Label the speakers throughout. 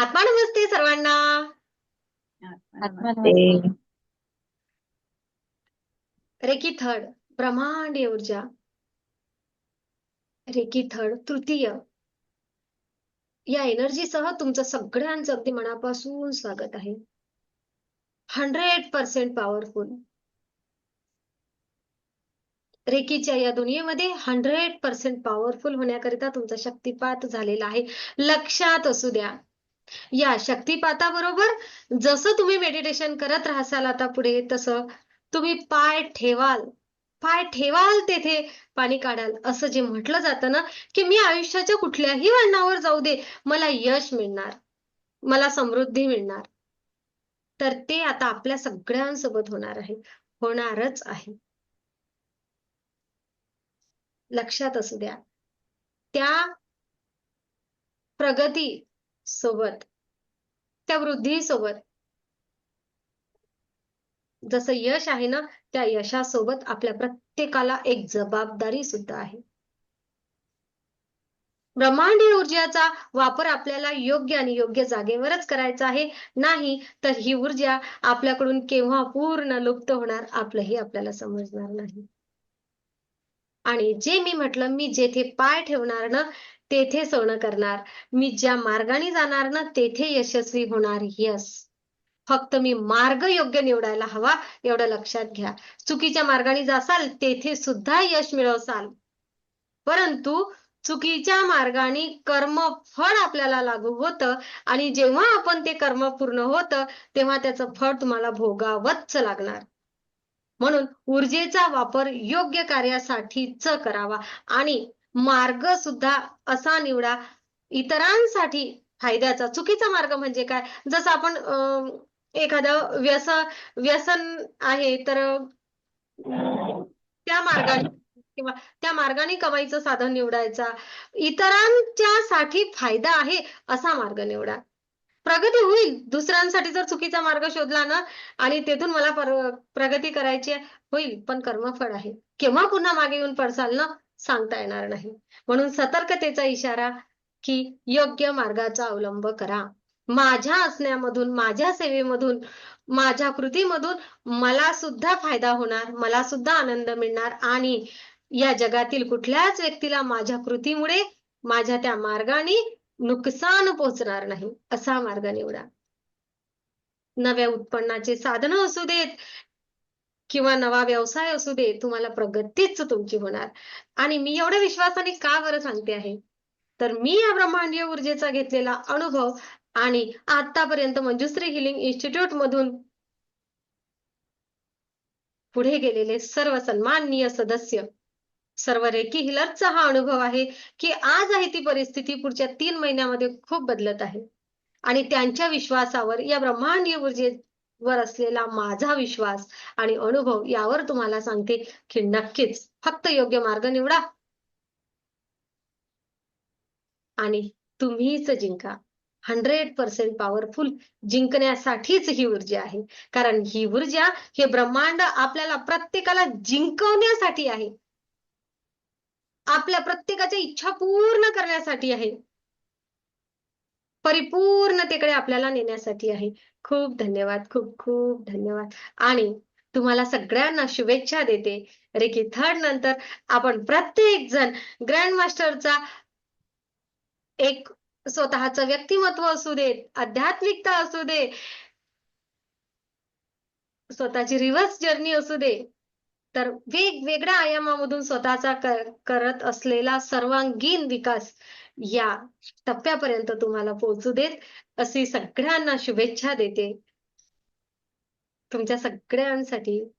Speaker 1: आत्मा नमस्ते सर्वांना. Recce third ब्रह्मांडीय ऊर्जा. रेकी थर्ड तृतीय. या एनर्जीसह तुमचं सगळ्यांचं अगदी मनापासून स्वागत आहे. हंड्रेड पर्सेंट पॉवरफुल रेकीच्या या दुनियेमध्ये हंड्रेड पर्सेंट पॉवरफुल होण्याकरिता तुमचा शक्तिपात झालेला आहे. लक्षात असू द्या. या शक्तिपाताबरोबर जसं तुम्ही मेडिटेशन करत राहसाल आता पुढे तसं तुम्ही पाय ठेवाल. पाय ठेवाल तेथे पाणी काढाल. असं जे म्हटलं जातं ना की मी आयुष्याच्या कुठल्याही वळणावर जाऊ दे मला यश मिळणार. मला समृद्धी मिळणार. तर ते आता आपल्या सगळ्यांसोबत होणार आहे. होणारच आहे. लक्षात असू द्या. त्या प्रगती सोबत. त्या वृद्धी सोबत जसं यश आहे ना त्या यशासोबत आपल्या प्रत्येकाला एक जबाबदारी सुद्धा आहे. ब्रह्मांडीय ऊर्जेचा वापर आपल्याला योग्य आणि योग्य जागेवरच करायचा आहे. नाही तर ही ऊर्जा आपल्याकडून केव्हा पूर्ण लुप्त होणार आपलंही आपल्याला समजणार नाही. आणि जे मी म्हटलं मी जेथे पाय ठेवणार ना तेथे सोनं करणार. मी ज्या मार्गाने जाणार ना तेथे यशस्वी होणार. यस फक्त मी मार्ग योग्य निवडायला हवा एवढं लक्षात घ्या. चुकीच्या मार्गाने जासाल तेथे सुद्धा यश मिळवसाल. परंतु चुकीच्या मार्गाने कर्म फळ आपल्याला लागू होतं आणि जेव्हा आपण ते कर्म पूर्ण होतं तेव्हा त्याचं फळ तुम्हाला भोगावंच लागणार. म्हणून ऊर्जेचा वापर योग्य कार्यासाठीच करावा आणि मार्ग सुद्धा असा निवडा. इतरांसाठी फायद्याचा चुकीचा मार्ग म्हणजे काय? जसं आपण अं, एखादं व्यसन व्यसन आहे तर त्या मार्गाने किंवा त्या मार्गाने कमाईचं साधन निवडायचा. इतरांच्या साठी फायदा आहे असा मार्ग निवडा. प्रगती होईल दुसऱ्यांसाठी जर चुकीचा मार्ग शोधला ना आणि तेथून मला प्रगती करायची होईल पण कर्मफळ आहे. केव्हा पुन्हा मागे येऊन पडसाल ना? सांगता येणार नाही. म्हणून सतर्कतेचा इशारा की योग्य मार्गाचा अवलंब करा. माझ्या असण्यामधून माझ्या सेवेमधून माझ्या कृतीमधून मला सुद्धा फायदा होणार मला सुद्धा आनंद मिळणार आणि या जगातील कुठल्याच व्यक्तीला माझ्या कृतीमुळे माझ्या त्या मार्गाने नुकसान पोचणार नाही असा मार्ग निवडा. नव्या उत्पन्नाचे साधन असू देत किंवा नवा व्यवसाय असू दे तुम्हाला प्रगतीच तुमची होणार. आणि मी एवढ्या विश्वासाने का बरं सांगते आहे? तर मी या ब्रह्मांडीय ऊर्जेचा घेतलेला अनुभव आणि आतापर्यंत मंजुश्री हिलिंग इन्स्टिट्यूट मधून पुढे गेलेले सर्व सन्माननीय सदस्य सर्व रेकी हिलरचा हा अनुभव आहे की आज आहे ती परिस्थिती पुढच्या तीन महिन्यामध्ये खूप बदलत आहे. आणि त्यांच्या विश्वासावर या ब्रह्मांडीय वर असलेला माझा विश्वास आणि अनुभव यावर तुम्हाला सांगते की नक्कीच फक्त योग्य मार्ग निवडा. आणि तुम्हीच जिंका. हंड्रेड पर्सेंट पॉवरफुल जिंकण्यासाठीच ही ऊर्जा आहे. कारण ही ऊर्जा हे ब्रह्मांड आपल्याला प्रत्येकाला जिंकवण्यासाठी आहे. आपल्या प्रत्येकाच्या इच्छा पूर्ण करण्यासाठी आहे. परिपूर्णतेकडे आपल्याला नेण्यासाठी आहे. खूप धन्यवाद खूप खूप धन्यवाद. आणि तुम्हाला सगळ्यांना शुभेच्छा देते. रेकी थर्ड नंतर आपण प्रत्येक जण ग्रँड मास्टरचा एक स्वतःच व्यक्तिमत्व असू दे आध्यात्मिकता असू दे स्वतःची रिव्हर्स जर्नी असू दे. तर वेगवेगळ्या आयामामधून स्वतःचा कर, करत असलेला सर्वांगीण विकास या टप्प्यापर्यंत तुम्हाला पोहोचू देत. अशी सगळ्यांना शुभेच्छा देते. तुमच्या सगळ्यांसाठी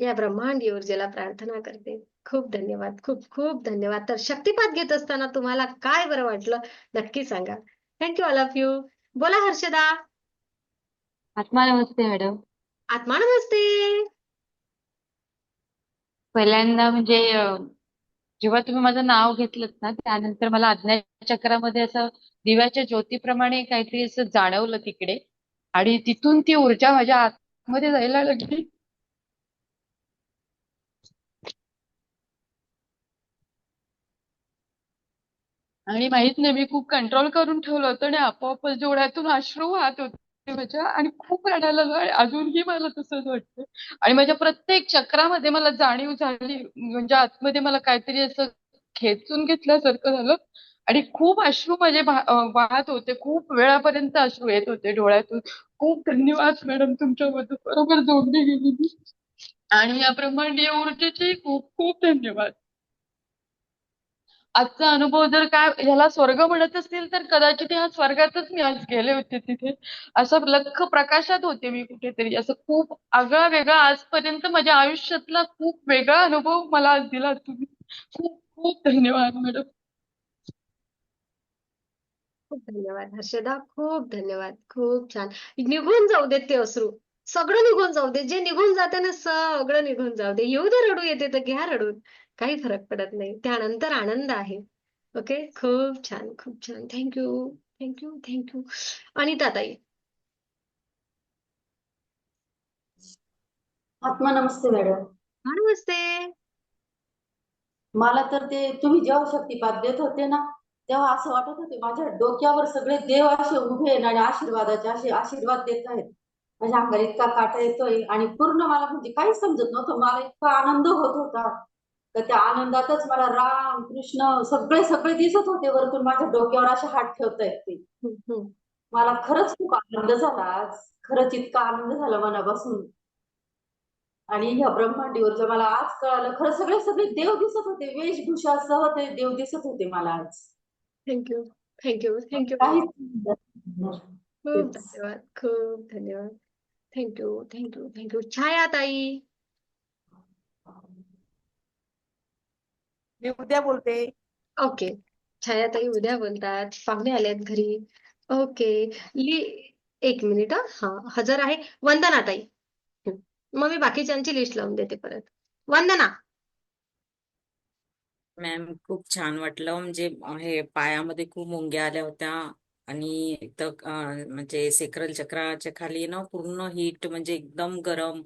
Speaker 1: या ब्रह्मांडीय ऊर्जेला प्रार्थना करते. खूप धन्यवाद खूप खूप धन्यवाद. तर शक्तिपात घेत असताना तुम्हाला काय बरं वाटलं नक्की सांगा. थँक्यू ऑल ऑफ यू बोला हर्षदा.
Speaker 2: आत्मा नमस्ते मॅडम
Speaker 1: आत्मा नमस्ते.
Speaker 2: पहिल्यांदा म्हणजे जेव्हा तुम्ही माझं नाव घेतलं ना त्यानंतर मला अज्ञात चक्रामध्ये असं दिव्याच्या ज्योतीप्रमाणे काहीतरी असं जाणवलं तिकडे. आणि तिथून ती ऊर्जा माझ्या आतमध्ये जायला लागली. आणि माहीत नाही मी खूप कंट्रोल करून ठेवलं होतं आणि आपोआप डोळ्यातून अश्रू वाहत होते. माझ्या आणि खूप रडायला लागलो. आणि अजूनही मला तसंच वाटतं. आणि माझ्या प्रत्येक चक्रामध्ये मला जाणीव झाली. म्हणजे आतमध्ये मला काहीतरी असं खेचून घेतल्यासारखं झालं. आणि खूप अश्रू माझे वाहत होते. खूप वेळापर्यंत अश्रू येत होते डोळ्यातून. खूप धन्यवाद मॅडम तुमच्याबद्दल. बरोबर जोडली गेली आणि या ब्रह्मांडीय ऊर्जेचे खूप खूप धन्यवाद. आजचा अनुभव जर काय ह्याला स्वर्ग म्हणत असतील तर कदाचित ह्या स्वर्गातच मी आज गेले होते तिथे. असं लख्ख प्रकाशात होते मी कुठेतरी. असं खूप आगळा वेगळा आजपर्यंत माझ्या आयुष्यातला खूप वेगळा अनुभव मला आज दिला तुम्ही. खूप खूप धन्यवाद मॅडम.
Speaker 1: खूप धन्यवाद हर्षदा. खूप धन्यवाद. खूप छान. निघून जाऊ देत ते अश्रू. सगळं निघून जाऊ दे. जे निघून जाते ना सगळं निघून जाऊ दे. येऊ दे रडू येते तर घ्या रडून. काही फरक पडत नाही. त्यानंतर आनंद आहे. ओके? खूप छान खूप छान. थँक्यू थँक्यू थँक्यू अनिता ताई
Speaker 3: आत्मा नमस्ते मॅडम.
Speaker 1: हा नमस्ते.
Speaker 3: मला तर ते तुम्ही जेव्हा शक्तिपात देत होते ना तेव्हा असं वाटत होते माझ्या डोक्यावर सगळे देव असे उभे आहेत आणि आशीर्वादाचे असे आशीर्वाद देत आहेत. माझ्या अंगाला इतका काटा येतोय आणि पूर्ण मला म्हणजे काहीच समजत नव्हतं. मला इतका आनंद होत होता. तर त्या आनंदातच मला राम कृष्ण सगळे सगळे दिसत होते वरतून. माझ्या डोक्यावर असे हात ठेवतायत ते. मला खरंच खूप आनंद झाला आज. खरंच इतका आनंद झाला मनापासून. आणि ह्या ब्रह्मांडीवरचं मला आज कळालं खरं सगळे सगळे देव दिसत होते. वेशभूषासह ते देव दिसत होते मला आज.
Speaker 1: थँक्यू थँक्यू थँक्यू खूप. धन्यवाद. खूप धन्यवाद. थँक्यू थँक्यू थँक्यू छाया ताई.
Speaker 4: मी उद्या बोलते.
Speaker 1: ओके. छायाताई उद्या बोलतात. पाहुणे आलेत घरी. ओके. ली एक मिनिट हा. हजर आहे. वंदना ताई. मग मी बाकीच्यांची लिस्ट लावून देते परत. वंदना.
Speaker 5: मॅम खूप छान वाटलं. म्हणजे हे पायामध्ये खूप मुंग्या आल्या होत्या. आणि इथं अं, म्हणजे सेक्रल चक्राच्या खाली ना पूर्ण हीट म्हणजे एकदम गरम.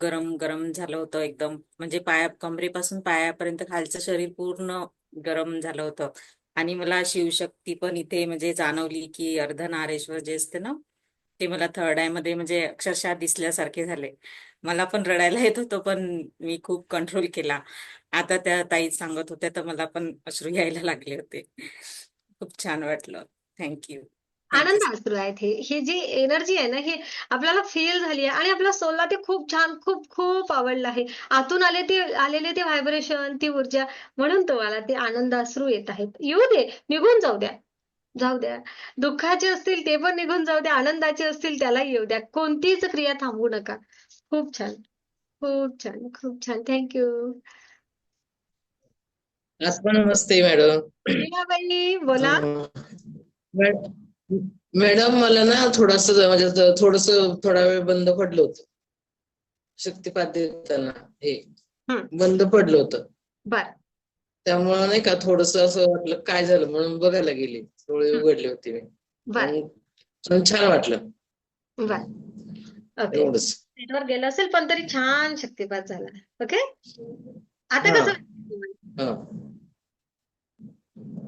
Speaker 5: गरम गरम झालं होतं एकदम. म्हणजे पाया कमरेपासून पायापर्यंत खालचं शरीर पूर्ण गरम झालं होतं. आणि मला शिवशक्ती पण इथे म्हणजे जाणवली की अर्धनारेश्वर जे असते ना ते मला थर्ड आयमध्ये म्हणजे अक्षरशः दिसल्यासारखे झाले. मला पण रडायला येत होतं पण मी खूप कंट्रोल केला. आता त्या ताई सांगत होत्या तर मला पण अश्रू यायला लागले होते. खूप छान वाटलं. थँक्यू
Speaker 1: आनंद अश्रू आहेत हे. हे जी एनर्जी आहे ना हे आपल्याला फील झाली आहे आणि आपल्या सोलला ते खूप छान खूप खूप आवडलं आहे. आतून आले ते आलेले ते व्हायब्रेशन ती ऊर्जा म्हणून तुम्हाला ते आनंद अश्रू येत आहेत. येऊ दे निघून जाऊ द्या. जाऊ द्या. दुःखाचे असतील ते पण निघून जाऊ द्या. आनंदाचे असतील त्यालाही येऊ द्या. कोणतीच क्रिया थांबवू नका. खूप छान. खूप छान खूप छान. थँक्यू
Speaker 6: आज पण नमस्ते मॅडम
Speaker 1: बोला.
Speaker 6: मॅ- मॅडम मला ना थोडस म्हणजे थोडस थोडा वेळ बंद पडलं होतं. शक्तिपात देताना हे. बंद पडलं होतं.
Speaker 1: बर.
Speaker 6: त्यामुळं नाही का थोडस असं वाटलं काय झालं म्हणून बघायला गेले. डोळे
Speaker 1: हम्म.
Speaker 6: उघडले होते मी. छान वाटलं. एवढंच.
Speaker 1: गेलं असेल पण तरी छान शक्तिपात झाला. ओके? आता. कसं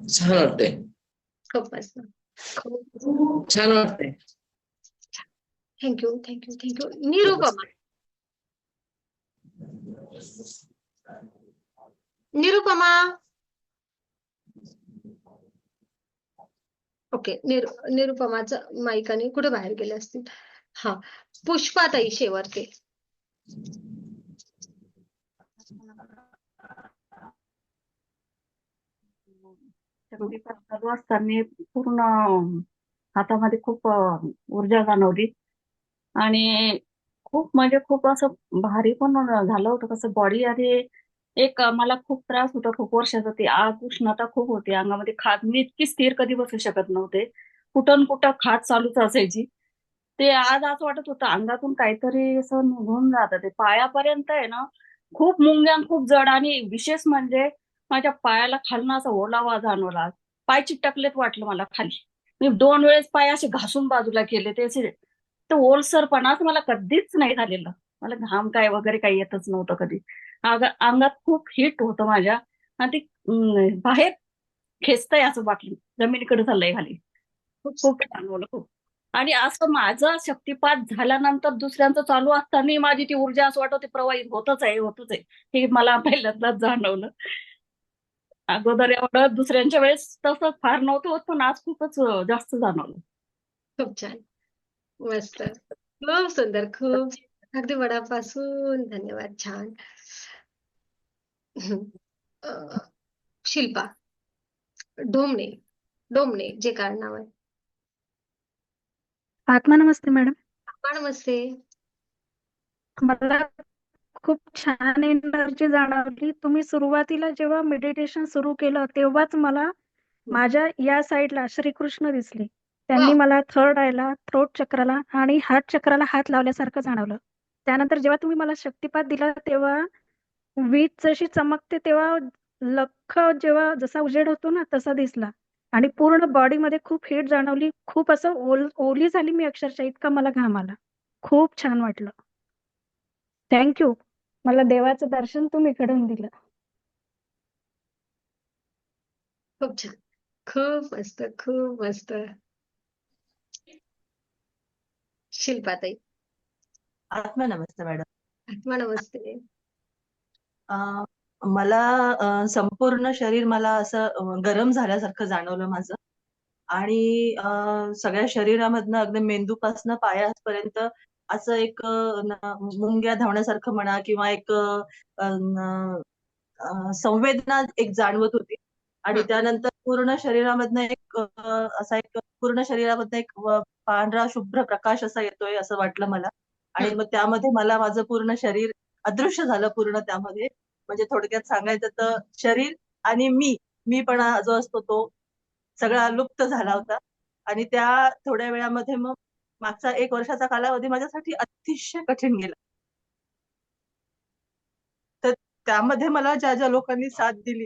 Speaker 6: छान वाटतंय.
Speaker 1: खूप मस्त.
Speaker 6: छान वाटतंय.
Speaker 1: Thank you thank you thank you Nirupama Nirupama okay Niru निरुपमाचं माईकाने कुठे बाहेर गेले असतील? हा पुष्पाताई शेवरते
Speaker 4: शक्तिपात चालू असताना पूर्ण हातामध्ये खूप ऊर्जा जाणवली. आणि खूप म्हणजे खूप असं भारी पण झालं होतं. कसं बॉडी आणि एक मला खूप त्रास होता खूप वर्षाचा. ती आग उष्णता खूप होती. अंगामध्ये खात मी इतकी स्थिर कधी बसू शकत नव्हते. कुठं कुठं खात चालूच असायची. ते आज असं वाटत होतं अंगातून काहीतरी असं निघून जातं. ते पायापर्यंत आहे ना खूप मुंग्या खूप जड. आणि विशेष म्हणजे माझ्या पायाला खालनं असा ओलावा जाणवला. पाय चिटकलेत वाटलं मला खाली. मी दोन वेळेस पाय असे घासून बाजूला केले. ते असे ते ओलसरपणाच मला कधीच नाही झालेलं. मला घाम काय वगैरे काही येतच नव्हतं कधी. अंगात खूप हिट होतं माझ्या. आणि ते बाहेर खेचतंय असं वाटलं. जमिनीकडे झालंय खाली. खूप जाणवलं खूप. आणि असं माझं शक्तिपात झाल्यानंतर दुसऱ्यांचं चालू असताना माझी ती ऊर्जा असं वाटत प्रवाहित होतच आहे होतच आहे. हे मला पहिल्यांदाच जाणवलं. अगोदर एवढं दुसऱ्यांच्या वेळेस तसं फार नव्हतं होत पण आज खूपच जास्त जाणवलं.
Speaker 1: खूप छान. मस्त. खूप सुंदर खूप. अगदी मनापासून धन्यवाद छान. शिल्पा. ढोमणे डोमणे जे काय नाव आहे.
Speaker 7: आत्मा नमस्ते मॅडम.
Speaker 1: पण नमस्ते.
Speaker 7: मला खूप छान एनर्जी जाणवली. तुम्ही सुरुवातीला जेव्हा मेडिटेशन सुरू केलं तेव्हाच मला माझ्या या साईडला श्रीकृष्ण दिसले. त्यांनी. मला थर्ड आयला थ्रोट चक्राला आणि हार्ट चक्राला हात लावल्यासारखं जाणवलं. त्यानंतर जेव्हा तुम्ही मला शक्तिपात दिला तेव्हा वीज जशी चमकते तेव्हा लख्ख जेव्हा जसा उजेड होतो ना तसा दिसला. आणि पूर्ण बॉडीमध्ये खूप हीट जाणवली. खूप असं ओल ओली झाली मी अक्षरशः इतका मला घाम आला. खूप छान वाटलं. थँक्यू मला देवाचं दर्शन तुम्ही घडवून दिलं.
Speaker 1: खूप छान. खूप मस्त खूप मस्त. शिल्पाताई.
Speaker 8: आत्मा नमस्ते मॅडम.
Speaker 1: आत्मा नमस्ते
Speaker 8: अं, मला संपूर्ण शरीर मला असं गरम झाल्यासारखं जाणवलं माझं. आणि सगळ्या शरीरामधनं अगदी मेंदूपासनं पायापर्यंत असं एक मुंग्या धावण्यासारखं म्हणा किंवा एक संवेदना एक जाणवत होती आणि. त्यानंतर पूर्ण शरीरामधनं एक असा एक पूर्ण शरीरामधनं एक पांढरा शुभ्र प्रकाश असा येतोय असं वाटलं मला आणि. मग त्यामध्ये मला माझं पूर्ण शरीर अदृश्य झालं पूर्ण त्यामध्ये म्हणजे थोडक्यात सांगायचं तर शरीर आणि मी मीपणा जो असतो तो सगळा लुप्त झाला होता आणि त्या थोड्या वेळामध्ये मग मागचा एक वर्षाचा कालावधी माझ्यासाठी अतिशय कठीण गेला. तर त्यामध्ये मला ज्या ज्या लोकांनी साथ दिली.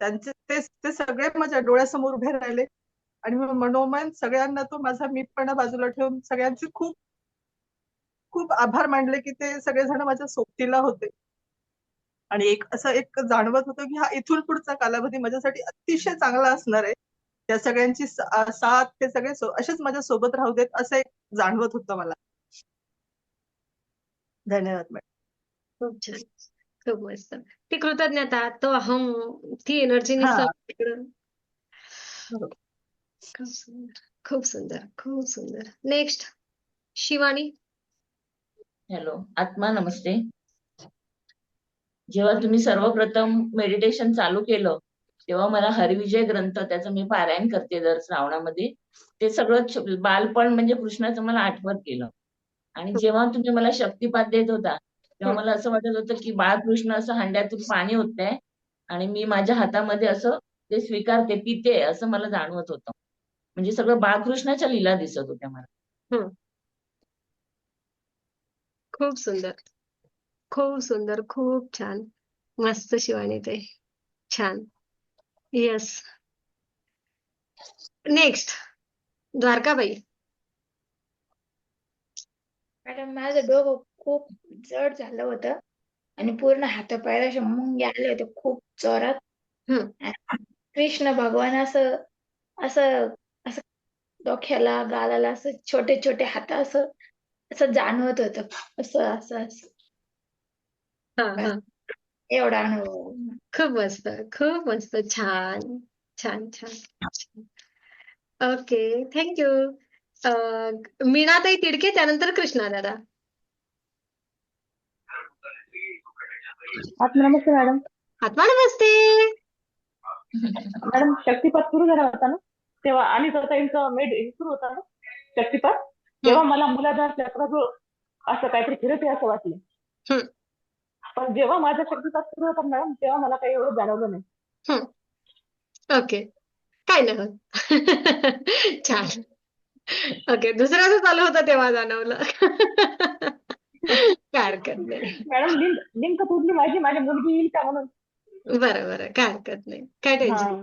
Speaker 8: त्यांचे ते ते सगळे माझ्या डोळ्यासमोर उभे राहिले. आणि मनोमन सगळ्यांना तो माझा मीपणा बाजूला ठेवून सगळ्यांचे खूप खूप आभार मानले की ते सगळेजण माझ्या सोबतीला होते. आणि एक असं एक जाणवत होतं की हा इथून पुढचा कालावधी माझ्यासाठी अतिशय चांगला असणार आहे. त्या सगळ्यांची साथ ते सगळे सो- असेच माझ्या सोबत राहू देत असं एक जाणवत होतं मला. धन्यवाद मॅडम.
Speaker 1: खूप छान. खूप मस्त. ती कृतज्ञता तो अहम ती एनर्जी. खूप सुंदर. खूप सुंदर. खूप सुंदर. नेक्स्ट शिवानी.
Speaker 9: हॅलो आत्मा नमस्ते. जेव्हा तुम्ही सर्वप्रथम मेडिटेशन चालू केलं तेव्हा मला हरिविजय ग्रंथ त्याचं मी पारायण करते दर श्रावणामध्ये. ते सगळं बालपण म्हणजे कृष्णाचं मला आठवत केलं आणि जेव्हा तुम्ही मला शक्तिपात देत होता तेव्हा मला असं वाटत होतं की बाळकृष्ण असं हंड्यातून पाणी होतंय आणि मी माझ्या हातामध्ये असं ते स्वीकारते पिते असं मला जाणवत होतं. म्हणजे सगळं बाळकृष्णाच्या लीला दिसत होत्या मला.
Speaker 1: खूप सुंदर. खूप सुंदर खूप छान. मस्त शिवानी ते छान. येस नेक्स्ट द्वारकाबाई
Speaker 10: मॅडम माझं डोकं खूप जड झालं होतं आणि पूर्ण हातापायाला असे मुंग्या आले होते खूप जोरात.
Speaker 1: हम्म.
Speaker 10: आणि कृष्ण भगवान असं असं असं डोक्याला गालाला असं छोटे छोटे हात असं असं जाणवत होतं. असं असं असं.
Speaker 1: हा हा.
Speaker 10: एवढा अनुभव
Speaker 1: खूप मस्त खूप मस्त छान छान छान ओके थँक्यू मीनाताई तिडके त्यानंतर कृष्णा दादा.
Speaker 4: आत्मा नमस्ते मॅडम.
Speaker 1: आत्मा नमस्ते.
Speaker 4: मॅडम शक्तिपात सुरू झाला होता ना? तेव्हा आणि मेड सुरू होता ना? शक्तिपात? तेव्हा मला मुलाधार चक्राजवळ असं काहीतरी फिरत असं वाटलं. पण जेव्हा माझा शक्तिपात सुरू होता मॅडम तेव्हा मला काही एवढं जाणवलं नाही.
Speaker 1: ओके. काय नाही होत छान. ओके. दुसऱ्याचं चालू होतं तेव्हा जाणवलं. काय हरकत नाही.
Speaker 4: मॅडम लिंक लिंक तुटली माझी माझी मुलगी येईल का म्हणून?
Speaker 1: बरं बरं. काय हरकत नाही. काय टेन्शन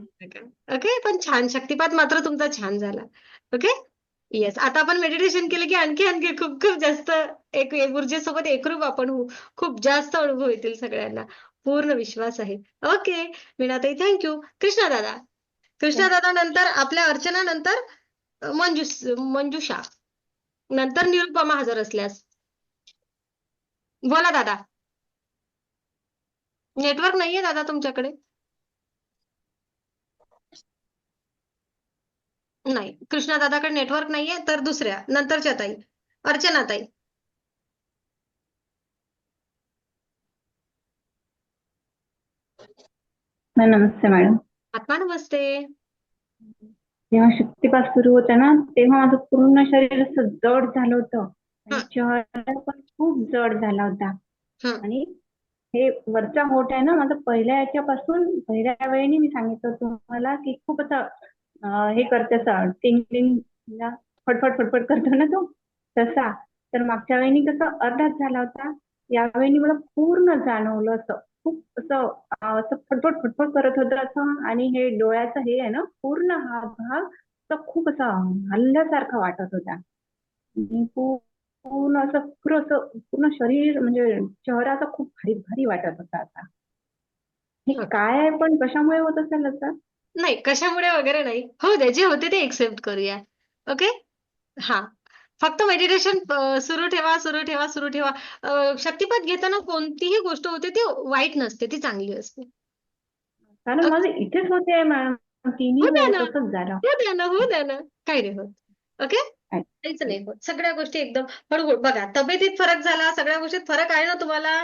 Speaker 1: ओके. पण छान. शक्तिपात मात्र तुमचा छान झाला. ओके? येस आता आपण मेडिटेशन केलं की आणखी आणखी खूप खूप जास्त एक ऊर्जेसोबत एकरूप आपण होऊ खूप जास्त अनुभव येतील सगळ्यांना. पूर्ण विश्वास आहे. ओके मीनाताई थँक्यू कृष्णा दादा. कृष्णा दादा नंतर आपल्या अर्चना नंतर मंजू मंजुषा. नंतर निरुपमा हजर असल्यास. बोला दादा. नेटवर्क नाहीये दादा तुमच्याकडे? नाही. कृष्णा दादाकडे नेटवर्क नाहीये तर दुसऱ्या नंतरच्या ताई. अर्चना ताई.
Speaker 11: नमस्ते मॅडम.
Speaker 1: आत्मा नमस्ते.
Speaker 11: जेव्हा शक्तिपात सुरू होता ना तेव्हा माझं पूर्ण शरीर असं जड झालं होतं. चेहरा पण खूप जड झाला होता.
Speaker 1: हं.
Speaker 11: आणि हे वरचा होठ आहे ना माझं पहिल्या याच्यापासून पहिल्या वेळेने मी सांगितलं तुम्हाला की खूप असं हे करते असं टिंगलिंग फटफट फटफट करतो ना तो तसा. तर मागच्या वेळेनी कसं अर्धाच झाला होता यावेळी मला पूर्ण जाणवलं असं. खूप असं असं फटफट फटफट करत होतं असं आणि हे डोळ्याचं हे आहे ना पूर्ण हा भाग खूप असा हल्ल्यासारखा वाटत होता. पूर्ण असं पूर्ण असं पूर्ण शरीर म्हणजे चेहरा असा खूप भारी भारी वाटत होता आता. हे. काय पण कशामुळे होत असेल असं
Speaker 1: नाही कशामुळे वगैरे नाही. हो दे जे होते ते एक्सेप्ट करूया. ओके हा. फक्त मेडिटेशन सुरू ठेवा सुरू ठेवा सुरू ठेवा. शक्तिपात घेताना कोणतीही गोष्ट होते ती वाईट नसते ती चांगली असते.
Speaker 11: कारण. माझं इथेच होते
Speaker 1: हो द्या ना. हो द्या ना हो द्या ना. काही नाही होत. ओके. काहीच नाही होत. सगळ्या गोष्टी एकदम हळूहळू. बघा तब्येतीत फरक झाला सगळ्या गोष्टीत फरक आहे ना तुम्हाला?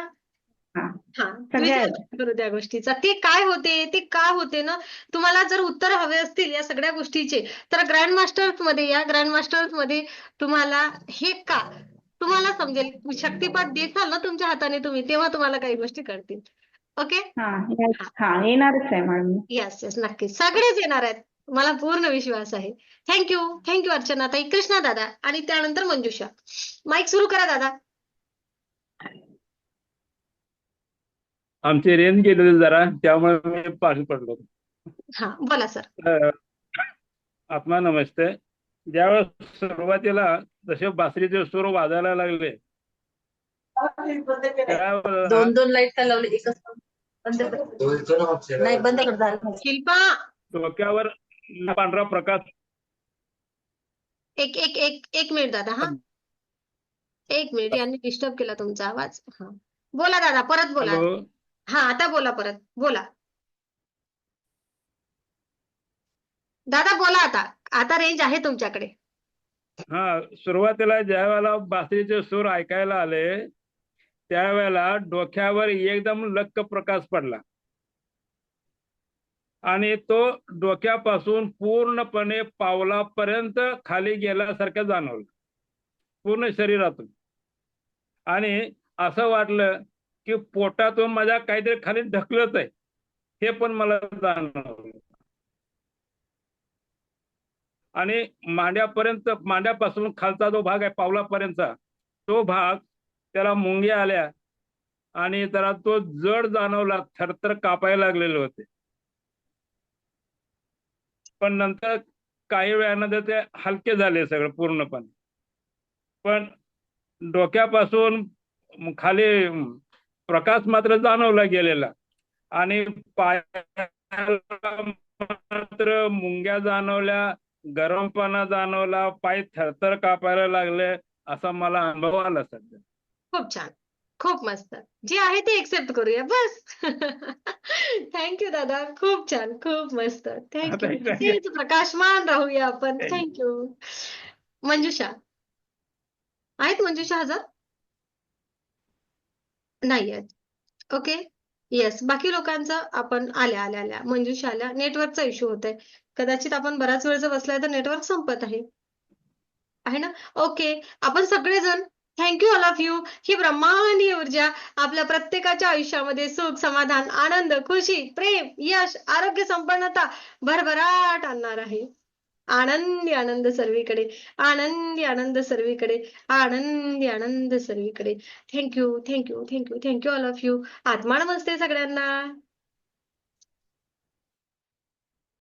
Speaker 11: हा सगळ्या
Speaker 1: विचार करू त्या गोष्टीचा. ते काय होते ते का होते ना? तुम्हाला जर उत्तर हवे असतील या सगळ्या गोष्टीचे तर ग्रँड मास्टर्समध्ये या. ग्रँड मास्टर्समध्ये तुम्हाला हे का? तुम्हाला समजेल. शक्तिपात देसाल ना तुमच्या हाताने तुम्ही तेव्हा तुम्हाला काही गोष्टी कळतील. ओके?
Speaker 11: हा या- हा येणारच आहे मॅडम
Speaker 1: येस येस. नक्कीच. सगळेच येणार आहेत. मला पूर्ण विश्वास आहे. थँक्यू थँक्यू अर्चना ताई. कृष्णा दादा आणि त्यानंतर मंजुषा. माईक सुरू करा दादा.
Speaker 12: आमची रेंज गेलेली जरा त्यामुळे मी पाठी पडलो.
Speaker 1: हा बोला सर.
Speaker 12: आत्मा नमस्ते. ज्यावेळेस सुरुवातीला जसे बासरीचे सूर वाजायला लागले
Speaker 3: दोन दोन लाइट का लावले एकच बंद कर. नाही बंद कर
Speaker 1: शिल्पा!
Speaker 12: डोक्यावर पांढरा प्रकाश.
Speaker 1: एक एक एक एक मिनिट दादा हा. एक मिनिट यांनी डिस्टर्ब केला तुमचा आवाज. हा. बोला दादा परत बोला. हा आता बोला परत. बोला. दादा बोला आता. आता रेंज आहे तुमच्याकडे.
Speaker 12: हा सुरुवातीला ज्या वेळेला बासरीचे सूर ऐकायला आले त्यावेळेला डोक्यावर एकदम लक्क प्रकाश पडला. आणि तो डोक्यापासून पूर्णपणे पावलापर्यंत खाली गेल्यासारखं जाणवलं. पूर्ण शरीरातून. आणि असं वाटलं की पोटातून माझ्या काहीतरी खाली ढकलत आहे. हे पण मला जाणवलं. आणि मांड्यापर्यंत मांड्यापासून खालचा जो भाग आहे पावलापर्यंतचा तो भाग त्याला मुंग्या आल्या आणि त्याला तो जड जाणवला थरथर कापायला लागलेले होते. पण नंतर काही वेळानंतर ते हलके झाले सगळं पूर्णपणे. पण डोक्यापासून खाली प्रकाश मात्र जाणवला गेलेला. आणि पायाला मात्र मुंग्या जाणवल्या गरमपणा जाणवला पाय थरथर कापायला लागले असा मला अनुभव आला सध्या.
Speaker 1: खूप छान. खूप मस्त. जे आहे ते एक्सेप्ट करूया. बस. थँक्यू दादा. खूप छान. खूप मस्त. थँक्यू प्रकाशमान राहूया आपण. Thank you Manjusha. आहेत मंजुषा हजर? नाही आहेत ओके येस बाकी लोकांचं आपण आल्या आल्या आल्या. मंजुषा आल्या. नेटवर्कचा इश्यू होत आहे कदाचित आपण बराच वेळ जर बसलाय तर नेटवर्क संपत आहे. आहे ना? ओके आपण सगळेजण thank you all of you ही ब्रह्मांडीय ऊर्जा आपल्या प्रत्येकाच्या आयुष्यामध्ये सुख समाधान आनंद खुशी प्रेम यश आरोग्य संपन्नता भरभराट आणणार आहे. आनंदी आनंद सर्वीकडे आनंदी आनंद सर्वीकडे आनंदी आनंद सर्वीकडे. Thank you thank you thank you thank you all of you आत्मा नमस्ते सगळ्यांना.